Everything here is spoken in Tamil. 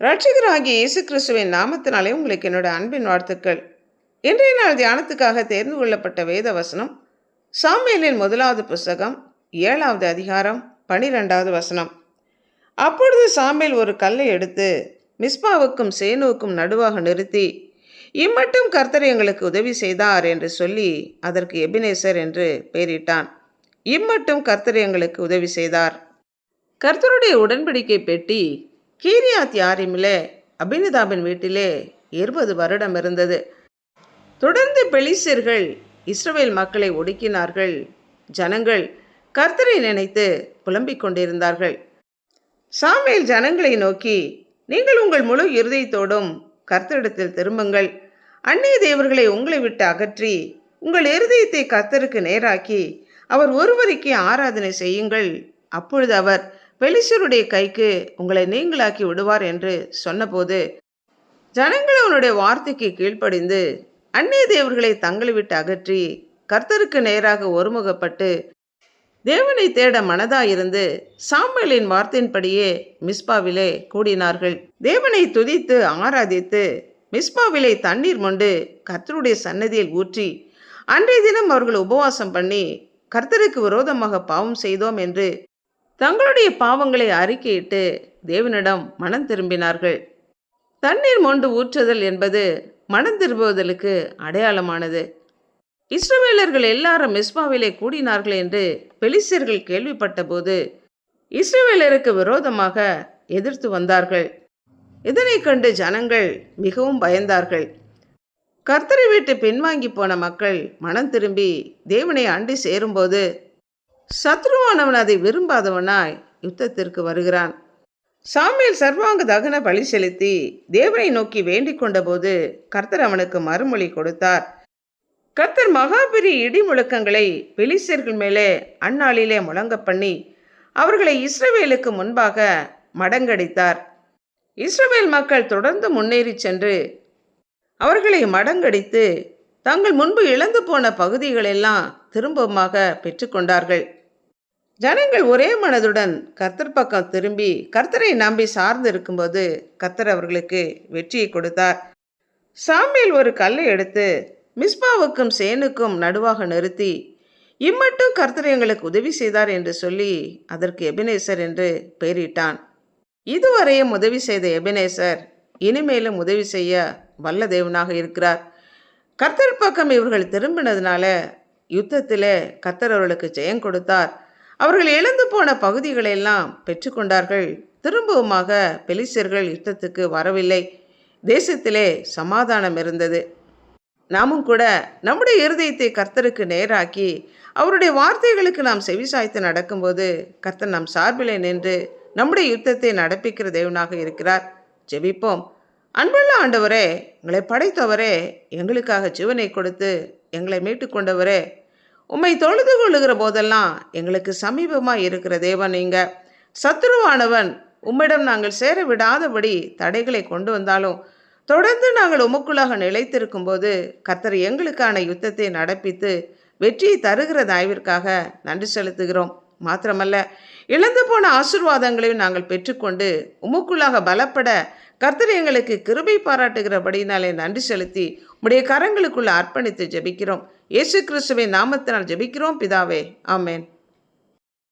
ரட்சகராகிய இயேசு கிறிஸ்துவின் நாமத்தினாலே உங்களுக்கு என்னோட அன்பின் வாழ்த்துக்கள். இன்றைய நாள் தியானத்துக்காக தேர்ந்து கொள்ளப்பட்ட வேத வசனம் சாமியலின் முதலாவது புஸ்தகம் ஏழாவது அதிகாரம் பனிரெண்டாவது வசனம். அப்பொழுது சாமியல் ஒரு கல்லை எடுத்து மிஸ்பாவுக்கும் சேனுவுக்கும் நடுவாக நிறுத்தி இம்மட்டும் கர்த்தர் எங்களுக்கு உதவி செய்தார் என்று சொல்லி அதற்கு எபினேசர் என்று பெயரிட்டான். இம்மட்டும் கர்த்தர் எங்களுக்கு உதவி செய்தார். கர்த்தருடைய உடன்படிக்கை பெட்டி கீரியாத் யாரிமிலே அபினிதாபின் வீட்டிலே இருபது வருடம் இருந்தது. தொடர்ந்து பெலிசியர்கள் இஸ்ரவேல் மக்களை ஒடுக்கினார்கள். ஜனங்கள் கர்த்தரை நினைத்து புலம்பிக் கொண்டிருந்தார்கள். சாமியல் ஜனங்களை நோக்கி நீங்கள் உங்கள் முழு இருதயத்தோடும் கர்த்தரிடத்தில் திரும்புங்கள். அந்நிய தேவர்களை உங்களை விட்டு அகற்றி உங்கள் இருதயத்தை கர்த்தருக்கு நேராக்கி அவர் ஒருவருக்கே ஆராதனை செய்யுங்கள். அப்பொழுது அவர் பெலிசருடைய கைக்கு உங்களை நீங்களாக்கி விடுவார் என்று சொன்னபோது ஜனங்கள் அவனுடைய வார்த்தைக்கு கீழ்ப்படிந்து அந்நிய தேவர்களை தங்களை விட்டு அகற்றி கர்த்தருக்கு நேராக ஒருமுகப்பட்டு தேவனை தேட மனதாயிருந்து சாமுவேலின் வார்த்தையின்படியே மிஸ்பாவிலே கூடினார்கள். தேவனை துதித்து ஆராதித்து மிஸ்பாவிலே தண்ணீர் மொண்டு கர்த்தருடைய சன்னதியில் ஊற்றி அன்றைய தினம் அவர்கள் உபவாசம் பண்ணி கர்த்தருக்கு விரோதமாக பாவம் செய்தோம் என்று தங்களுடைய பாவங்களை அறிக்கையிட்டு தேவனிடம் மனம் திரும்பினார்கள். தண்ணீர் மொண்டு ஊற்றுதல் என்பது மனம் திரும்புவதற்கு அடையாளமானது. இஸ்ரவேலர்கள் எல்லாரும் மிஸ்பாவிலே கூடினார்கள் என்று பெலிசியர்கள் கேள்விப்பட்டபோது இஸ்ரவேலருக்கு விரோதமாக எதிர்த்து வந்தார்கள். இதனை கண்டு ஜனங்கள் மிகவும் பயந்தார்கள். கர்த்தரை விட்டு பின்வாங்கி போன மக்கள் மனம் திரும்பி தேவனை அண்டி சேரும்போது சத்ருவானவன் அதை விரும்பாதவனாய் யுத்தத்திற்கு வருகிறான். சாமியில் சர்வாங்க தகன பலி செலுத்தி தேவனை நோக்கி வேண்டிக் கொண்டபோது கர்த்தர் அவனுக்கு மறுமொழி கொடுத்தார். கர்த்தர் மகாபெரிய இடி முழக்கங்களை பெலிசியர்கள் மேலே அந்நாளிலே முழங்க பண்ணி அவர்களை இஸ்ரவேலுக்கு முன்பாக மடங்கடித்தார். இஸ்ரவேல் மக்கள் தொடர்ந்து முன்னேறி சென்று அவர்களை மடங்கடித்து தங்கள் முன்பு இழந்து போன பகுதிகளெல்லாம் திரும்பமாக பெற்றுக்கொண்டார்கள். ஜனங்கள் ஒரே மனதுடன் கர்த்தர் பக்கம் திரும்பி கர்த்தரை நம்பி சார்ந்து இருக்கும்போது கர்த்தர் அவர்களுக்கு வெற்றியை கொடுத்தார். சாமியில் ஒரு கல்லை எடுத்து மிஸ்பாவுக்கும் சேனுக்கும் நடுவாக நிறுத்தி இம்மட்டும் கர்த்தர் எங்களுக்கு உதவி செய்தார் என்று சொல்லி அதற்கு எபினேசர் என்று பெயரிட்டான். இதுவரையும் உதவி செய்த எபினேசர் இனிமேலும் உதவி செய்ய வல்ல தேவனாக இருக்கிறார். கர்த்தர் பக்கம் இவர்கள் திரும்பினதுனால யுத்தத்திலே கர்த்தர் அவர்களுக்கு ஜெயம் கொடுத்தார். அவர்கள் இழந்து போன பகுதிகளெல்லாம் பெற்றுக்கொண்டார்கள். திரும்பவுமாக பெலிசியர்கள் யுத்தத்துக்கு வரவில்லை. தேசத்திலே சமாதானம் இருந்தது. நாமும் கூட நம்முடைய இருதயத்தை கர்த்தருக்கு நேராக்கி அவருடைய வார்த்தைகளுக்கு நாம் செவிசாய்த்து நடக்கும்போது கர்த்தர் நம் சார்பிலே நின்று நம்முடைய யுத்தத்தை நடப்பிக்கிற தேவனாக இருக்கிறார். ஜெபிப்போம். அன்புள்ள ஆண்டவரே எங்களை படைத்தவரே எங்களுக்காக ஜீவனை கொடுத்து எங்களை மீட்டு கொண்டவரே உம்மை தொழுது கொள்ளுகிற போதெல்லாம் எங்களுக்கு சமீபமாக இருக்கிற தேவன் நீங்க. சத்ருவானவன் உம்மிடம் நாங்கள் சேர விடாதபடி தடைகளை கொண்டு வந்தாலும் தொடர்ந்து நாங்கள் உமக்குள்ளாக நிலைத்திருக்கும் போது கர்த்தர் எங்களுக்கான யுத்தத்தை நடப்பித்து வெற்றியை தருகிற தாய்விற்காக நன்றி செலுத்துகிறோம். மாத்திரமல்ல இழந்து போன ஆசிர்வாதங்களையும் நாங்கள் பெற்றுக்கொண்டு உமக்குள்ளாக பலப்பட கர்த்தர் எங்களுக்கு கிருபை பாராட்டுகிறபடினாலே நன்றி செலுத்தி உடைய கரங்களுக்குள்ள அர்ப்பணித்து ஜெபிக்கிறோம். இயேசு கிறிஸ்துவின் நாமத்தினால் ஜெபிக்கிறோம். பிதாவே ஆமேன்.